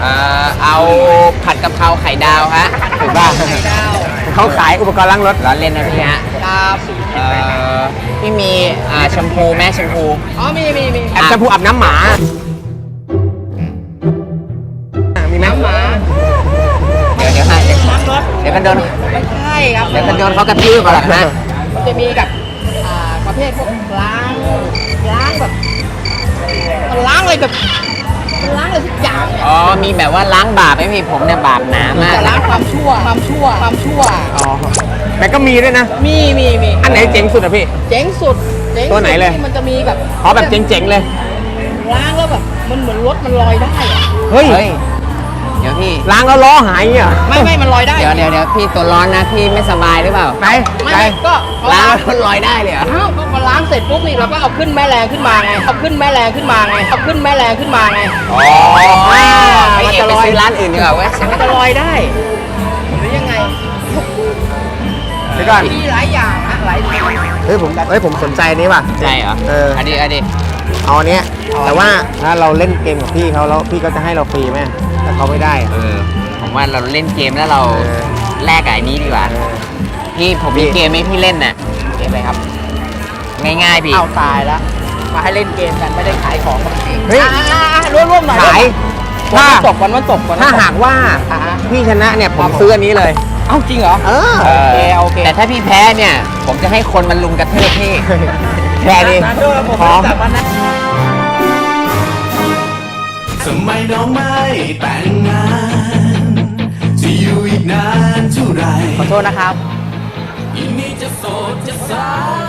เอ่อเอาผัดกะเพราไข่ดาวฮะถูกป่ะไข่ดาว เขาขายอุปกรณ์ล้างรถร้อนเล่นนะพี่ฮะครับเอ่อพี่มีอ่าแชมพูแม่แชมพูอ๋อมีมีมีแอบจะพูอาบน้ำหมามีไหมหมาเดี๋ยวเดี๋ยวให้เดี๋ยวล้างรถเดี๋ยวกันโดนไม่ใช่ครับเดี๋ยวกันโดนเขากระทืบก่อนหรอกนะมันจะมีกับอ่าประเภทพวกล้างล้างแบบมันล้างอะไรแบบมันล้างอะไรทุกอย่างเนี่ย อ๋อ มีแบบว่าล้างบาปไหมพี่ผมเนี่ยบาปหนามากแต่ล้างความชั่วความชั่วความชั่ว อ๋อ แต่ก็มีด้วยนะ มีมีมีอันไหนเจ๋งสุดอะพี่ เจ๋งสุดเจ๋งสุดตัวไหนเลย ที่มันจะมีแบบขอแบบเจ๋งๆเลย ล้างแล้วแบบมันเหมือนรถมันลอยได้อะเฮ้ย เฮ้ย เดี๋ยวพี่ ล้างแล้วล้อหายอย่างเงี้ยเหรอไม่ไม่มันลอยได้เดี๋ยวเดี๋ยวเดี๋ยวพี่ตัวร้อนนะพี่ไม่สบายหรือเปล่าไหนไม่ไหนไม่ก็พอล้าล้างงแล้วมันลอยได้เลยเหรออ้าวก็พอล้างเสร็จปุ๊บนี่เราก็เอาขึ้นแม่แรงขึ้นมาไงเอาขึ้นแม่แรงขึ้นมาไงเอาขึ้นแม่แรงขึ้นมาไง อ๋อพี่เอกไปซื้อร้านอื่นดีกว่าเว้ย มันจะลอยได้หรือยังไงเดี๋ยวก่อนมีหลายอย่างนะหลายอย่าง เฮ้ยผมเฮ้ยผมสนใจอันนี้ว่ะ ใช่เหรอเอออันนี้อันนี้ เอาอันเนี้ยแต่ว่าถ้าเราเล่นเกมกับพี่เขาแล้วพี่ก็จะให้เราฟรีไหมแต่เขาไม่ได้อะ เออผมว่าเราเล่นเกมแล้วเราเออ แลกกับอันนี้ดีกว่าเออพี่ผมมีเกมให้พี่เล่นน่ะ เกมอะไรครับ ง่ายๆพี่ เอาตายแล้วมาให้เล่นเกมกันไม่ได้ขายของกันจริงเฮ้ย ร่วมร่วมๆหน่อยขาย วันถ้าวันตกวันวันตกวันวันถ้าตหากว่าอ่าพี่ชนะเนี่ยผมซื้ออันนี้เลย เอ้าจริงเหรอ เออ โอเคโอเค แต่ถ้าพี่แพ้เนี่ย ผมจะให้คนมันลุมกระทืบพี่ แค่นี้นะด้วยผมพร้อมจับมันนะทำไมน้องไม่แต่งงานจะอยู่อีกนานเท่าไหรขอโทษนะครับอีนี่จะโสดจะสา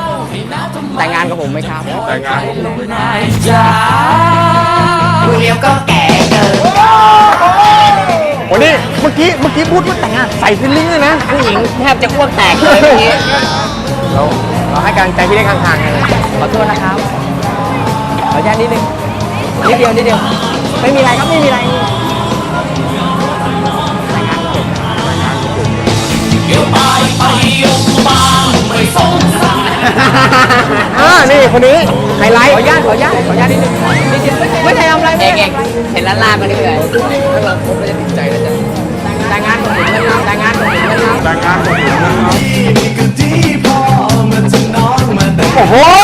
วให้หนาวทำไมแต่งงานกับผมไหมครับแต่งงานนายจ้าดูเลี้ยวก็แก่เกินวันนี้เมื่อกี้เมื่อกี้พูดว่าแต่งงานใส่ฟิลลิ่งเลยนะผู้หญิงแทบจะอ้วกแตกเลยเมื่อกี้ เราเราให้กำลังใจพี่เล็กห่างๆกันเลยขอโทษนะครับ ขออนุญาตนิดนึง นิดเดียวนิดเดียว ไม่มีอะไรครับไม่มีอะไรอ่านี่คนนี้ไฮไลท์ขออนุญาตขออนุญาตขออนุญาตนิดนึงนิดเดียวไม่ได้ทำอะไรเอไม่กเอได้กเห็นล้านลามานี่เลยแต่งงานกับผมนะครับแต่งงานกับผมนะครับแต่งงานนี่ก็ดีพอมาจะน้องมาแต่งโอ้โหโอ้โห